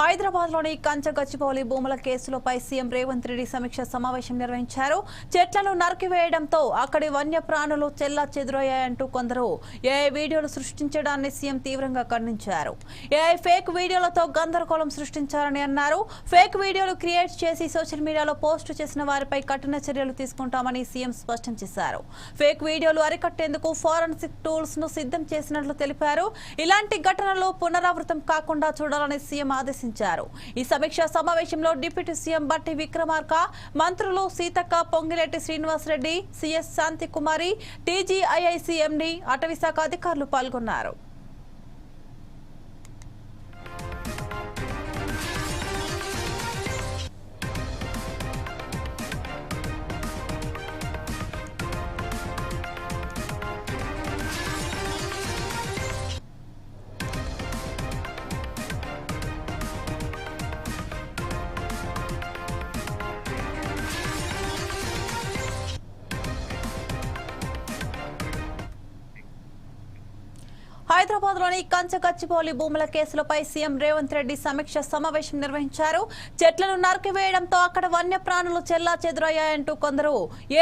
హైదరాబాద్లోని భూముల కేసులపై సీఎం రేవంత్ రెడ్డి సమీక్ష సమావేశం నిర్వహించారు. చెట్లను నరికివేయడంతో అక్కడి వన్యప్రాణులు చెల్లా చెదురయ్యాయంటూ కొందరు ఏఐ వీడియోలు సృష్టించడాన్ని సీఎం తీవ్రంగా ఖండించారు. ఏఐ ఫేక్ వీడియోలతో గందరగోళం సృష్టించారని అన్నారు. ఫేక్ వీడియోలు క్రియేట్ చేసి సోషల్ మీడియాలో పోస్టు చేసిన వారిపై కఠిన చర్యలు తీసుకుంటామని సీఎం స్పష్టం చేశారు. ఫేక్ వీడియోలు అరికట్టేందుకు ఫోరెన్సిక్ టూల్స్ను సిద్ధం చేసినట్లు తెలిపారు. ఇలాంటి ఘటనలు పునరావృతం కాకుండా చూడాలని సీఎం ఆదేశించారు. ఈ సమీక్ష సమావేశంలో డిప్యూటీ సీఎం బట్టి విక్రమార్క మంత్రులు Seethakka Ponguleti Srinivasa Reddy CS Shanti Kumari TGIIC MD అటవీశాఖ అధికారులు పాల్గొన్నారు. హైదరాబాద్లోని కంచకచ్చిపోలి భూముల కేసులపై సీఎం రేవంత్ రెడ్డి సమీక్ష సమావేశం నిర్వహించారు. చెట్లను నరికివేయడంతో అక్కడ వన్యప్రాణులు చెల్లా చెదురయ్యాయంటూ కొందరు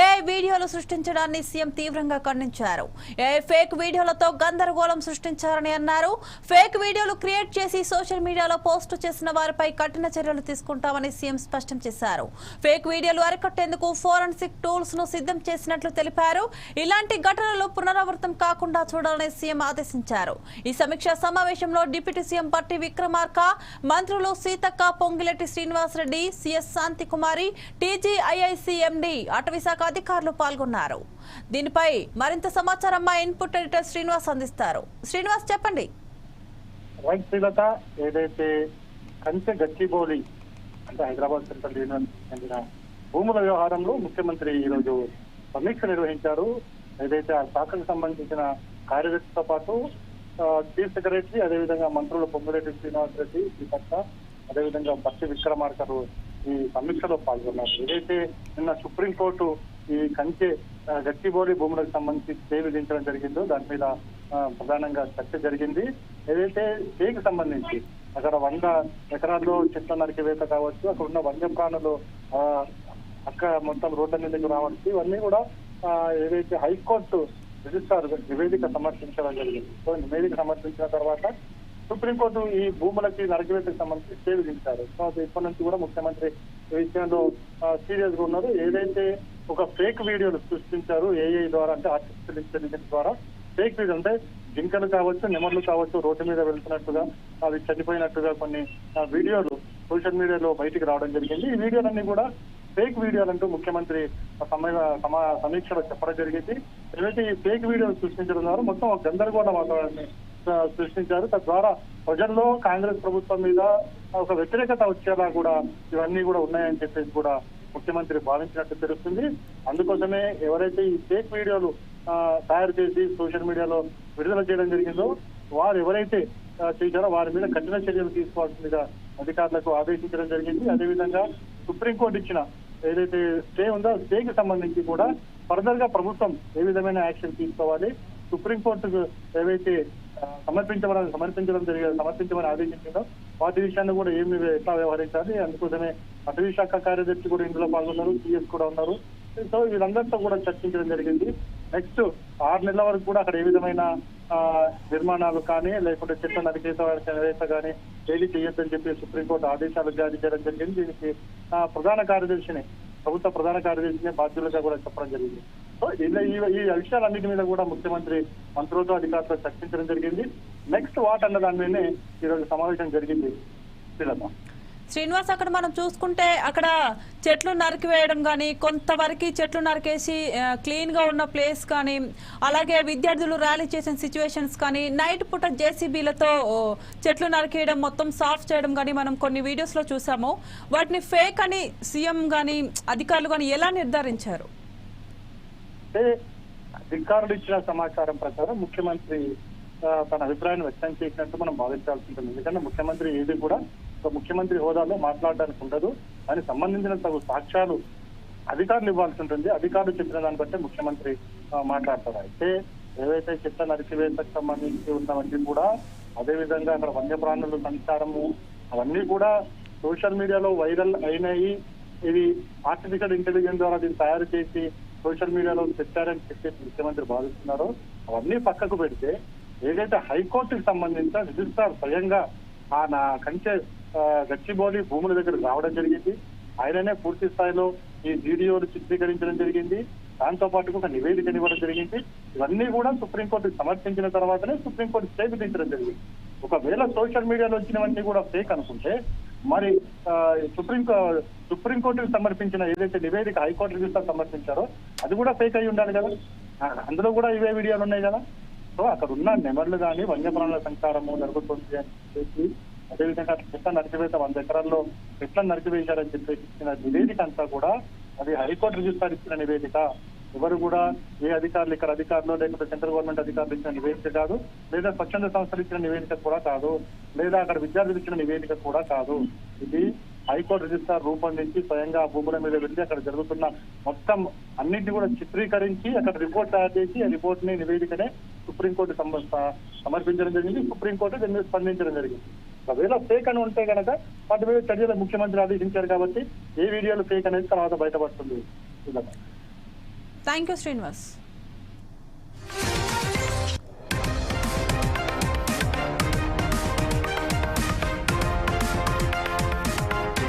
ఏఐ వీడియోలు సృష్టించడాన్ని సీఎం తీవ్రంగా ఖండించారు. ఏఐ ఫేక్ వీడియోలతో గందరగోళం సృష్టించారని అన్నారు. ఫేక్ వీడియోలు క్రియేట్ చేసి సోషల్ మీడియాలో పోస్టు చేసిన వారిపై కఠిన చర్యలు తీసుకుంటామని సీఎం స్పష్టం చేశారు. ఫేక్ వీడియోలు అరికట్టేందుకు ఫోరెన్సిక్ టూల్స్ను సిద్ధం చేసినట్లు తెలిపారు. ఇలాంటి ఘటనలు పునరావృతం కాకుండా చూడాలని సీఎం ఆదేశించారు. ఈ సమీక్ష సమావేశంలో డిప్యూటీ సీఎం పట్టి విక్రమార్క మంత్రులు Seethakka Ponguleti Srinivasa Reddy CS Shanti Kumari TGIIC MD అటవీశాఖ అధికారులు పాల్గొన్నారు. దీనిపై మరింత సమాచారం మా ఇన్పుట్ ఎడిటర్ శ్రీనివాస్ అందిస్తారు. శ్రీనివాస్ చెప్పండి. ఏదైతే కంచె గచ్చిబౌలి అంటే హైదరాబాద్ సెంట్రల్ యూనియన్ చెందిన భూముల వ్యవహారంలో ముఖ్యమంత్రి ఈరోజు సమీక్ష నిర్వహించారు. ఏదైతే ఆ శాఖకు సంబంధించిన కార్యదర్శితో పాటు చీఫ్ సెక్రటరీ అదేవిధంగా మంత్రులు పొంగిరెడ్డి శ్రీనివాస్ రెడ్డి సీతక్క అదేవిధంగా బట్టి విక్రమార్కరు ఈ సమీక్షలో పాల్గొన్నారు. ఏదైతే నిన్న సుప్రీంకోర్టు ఈ కంచె గట్టిబోలి భూములకు సంబంధించి స్టే విధించడం జరిగిందో దాని మీద ప్రధానంగా చర్చ జరిగింది. ఏదైతే స్టేకి సంబంధించి అక్కడ వంద ఎకరాల్లో చెట్ల నరికివేత కావచ్చు అక్కడ ఉన్న వన్యప్రాణులు అక్క మొత్తం రోడ్ల మీదకి రావచ్చు ఇవన్నీ కూడా ఏదైతే హైకోర్టు రిజిస్ట్రార్ నివేదిక సమర్పించడం జరిగింది. సో నివేదిక సమర్పించిన తర్వాత సుప్రీంకోర్టు ఈ భూములకి నరకవేతకు సంబంధించి స్టే విధించారు. సో అది ఇప్పటి నుంచి కూడా ముఖ్యమంత్రి ఈ విషయంలో సీరియస్గా ఉన్నారు. ఏదైతే ఒక ఫేక్ వీడియోలు సృష్టించారు ఏఐ ద్వారా అంటే ఆర్టిఫిషియల్ ఇంటెలిజెన్స్ ద్వారా ఫేక్ వీడియో అంటే జింకలు కావచ్చు నెమర్లు కావచ్చు రోడ్డు మీద వెళ్తున్నట్టుగా అవి చనిపోయినట్టుగా కొన్ని వీడియోలు సోషల్ మీడియాలో బయటికి రావడం జరిగింది. ఈ వీడియోలన్నీ కూడా ఫేక్ వీడియోలు అంటూ ముఖ్యమంత్రి సమయ సమా- సమీక్షలో చెప్పడం జరిగింది. ఏదైతే ఈ ఫేక్ వీడియోలు సృష్టించడం ద్వారా మొత్తం గందరగోళ వాతావరణాన్ని సృష్టించారు. తద్వారా ప్రజల్లో కాంగ్రెస్ ప్రభుత్వం మీద ఒక వ్యతిరేకత వచ్చేలా కూడా ఇవన్నీ కూడా ఉన్నాయని చెప్పేసి కూడా ముఖ్యమంత్రి భావించినట్టు తెలుస్తుంది. అందుకోసమే ఎవరైతే ఈ ఫేక్ వీడియోలు తయారు చేసి సోషల్ మీడియాలో విడుదల చేయడం జరిగిందో వారు ఎవరైతే చేశారో వారి మీద కఠిన చర్యలు తీసుకోవాల్సిందిగా అధికారులకు ఆదేశించడం జరిగింది. అదేవిధంగా సుప్రీంకోర్టు ఇచ్చిన ఏదైతే స్టే ఉందో స్టేకి సంబంధించి కూడా ఫర్దర్గా ప్రభుత్వం ఏ విధమైన యాక్షన్ తీసుకోవాలి? సుప్రీంకోర్టుకు ఏవైతే ఆ, సమర్పించమని సమర్పించడం జరిగింది సమర్పించమని ఆదేశించిందో వాటి విషయాన్ని కూడా ఏమి ఎట్లా వ్యవహరించాలి? అందుకోసమే అటవీ శాఖ కార్యదర్శి కూడా ఇందులో పాల్గొన్నారు సిఎస్ కూడా ఉన్నారు. సో వీళ్ళందరితో కూడా చర్చించడం జరిగింది. నెక్స్ట్ ఆరు నెలల వరకు కూడా అక్కడ ఏ విధమైన ఆ, నిర్మాణాలు కానీ లేకుంటే చెట్ల నరికేత వేత కానీ ఏది చేయొద్దని చెప్పి సుప్రీంకోర్టు ఆదేశాలు జారీ చేయడం జరిగింది. దీనికి ప్రధాన కార్యదర్శిని ప్రభుత్వ ప్రధాన కార్యదర్శిని బాధ్యులుగా కూడా చెప్పడం జరిగింది. సో ఇలా ఈ ఈ విషయాలన్నిటి మీద కూడా ముఖ్యమంత్రి మంత్రులతో అధికారులతో చర్చించడం జరిగింది. నెక్స్ట్ వాట్ అన్న దాని మీదనే ఈరోజు సమావేశం జరిగింది. శ్రీలమ్మ శ్రీనివాస్ అక్కడ మనం చూసుకుంటే అక్కడ చెట్లు నరికివేయడం కానీ కొంతవరకు చెట్లు నరికేసి క్లీన్గా ఉన్న ప్లేస్ కానీ అలాగే విద్యార్థులు ర్యాలీ చేసిన సిచ్యువేషన్స్ కానీ నైట్ పూట జేసీబీలతో చెట్లు నరికేయడం మొత్తం సాఫ్ చేయడం కానీ మనం కొన్ని వీడియోస్లో చూసాము. వాటిని ఫేక్ అని సీఎం కానీ అధికారులు కానీ ఎలా నిర్ధారించారు? అధికారులు ఇచ్చిన సమాచారం ప్రకారం ముఖ్యమంత్రి తన అభిప్రాయాన్ని వ్యక్తం చేసినట్టు మనం భావించాల్సి ఉంటుంది. ఎందుకంటే ముఖ్యమంత్రి ఏది కూడా ముఖ్యమంత్రి హోదాలో మాట్లాడడానికి ఉండదు. దానికి సంబంధించిన తగు సాక్ష్యాలు అధికారులు ఇవ్వాల్సి ఉంటుంది. అధికారులు చెప్పిన దాన్ని బట్టి ముఖ్యమంత్రి మాట్లాడతారు. అయితే ఏవైతే చెత్త నరికివేతకు సంబంధించి ఉన్నవన్నీ కూడా అదే విధంగా అక్కడ వన్యప్రాణుల సంచారము అవన్నీ కూడా సోషల్ మీడియాలో వైరల్ అయినాయి. ఇది ఆర్టిఫిషియల్ ఇంటెలిజెన్స్ ద్వారా దీన్ని తయారు చేసి సోషల్ మీడియాలో పెట్టారని చెప్పేసి ముఖ్యమంత్రి భావిస్తున్నారో. అవన్నీ పక్కకు పెడితే ఏదైతే హైకోర్టుకి సంబంధించిన రిజిస్ట్రార్ స్వయంగా ఆ నా కంచె గచ్చిబౌలి భూముల దగ్గర రావడం జరిగింది. ఆయననే పూర్తి స్థాయిలో ఈ వీడియోలు చిత్రీకరించడం జరిగింది. దాంతో పాటు ఒక నివేదిక ఇవ్వడం జరిగింది. ఇవన్నీ కూడా సుప్రీంకోర్టు సమర్పించిన తర్వాతనే సుప్రీంకోర్టు స్టే విధించడం జరిగింది. ఒకవేళ సోషల్ మీడియాలో వచ్చినవన్నీ కూడా ఫేక్ అనుకుంటే మరి సుప్రీం సుప్రీంకోర్టుకు సమర్పించిన ఏదైతే నివేదిక హైకోర్టు రిజిస్టర్ సమర్పించారో అది కూడా ఫేక్ అయి ఉండాలి కదా. అందులో కూడా ఇవే వీడియోలు ఉన్నాయి కదా. సో అక్కడ ఉన్న నెమర్లు కానీ వన్యప్రాణుల సంచారము జరుగుతుంది అని చెప్పి అదేవిధంగా ఎట్లా నరికివేత వంద ఎకరాల్లో ఎట్లా నరికివేశారని చెప్పేసి ఇచ్చిన నివేదిక అంతా కూడా అది హైకోర్టు రిజిస్టర్ ఇచ్చిన నివేదిక. ఎవరు కూడా ఏ అధికారులు ఇక్కడ అధికారులు లేకపోతే సెంట్రల్ గవర్నమెంట్ అధికారులు ఇచ్చిన నివేదిక కాదు. లేదా స్వచ్ఛంద సంస్థలు ఇచ్చిన నివేదిక కూడా కాదు. లేదా అక్కడ విద్యార్థులు ఇచ్చిన నివేదిక కూడా కాదు. ఇది హైకోర్టు రిజిస్టార్ రూపొందించి స్వయంగా ఆ భూముల మీద వెళ్ళి అక్కడ జరుగుతున్న మొత్తం అన్నింటినీ కూడా చిత్రీకరించి అక్కడ రిపోర్ట్ తయారు చేసి ఆ రిపోర్ట్ని నివేదికనే సుప్రీంకోర్టు సమర్పించడం జరిగింది. సుప్రీంకోర్టు దీని మీద స్పందించడం జరిగింది. ఒకవేళ ఫేక్ అని ఉంటే కనుక వాటి మీద చర్యలు ముఖ్యమంత్రి ఆదేశించారు కాబట్టి ఏ వీడియోలు ఫేక్ అనేది తర్వాత బయటపడుతుంది. Thank you Srinivas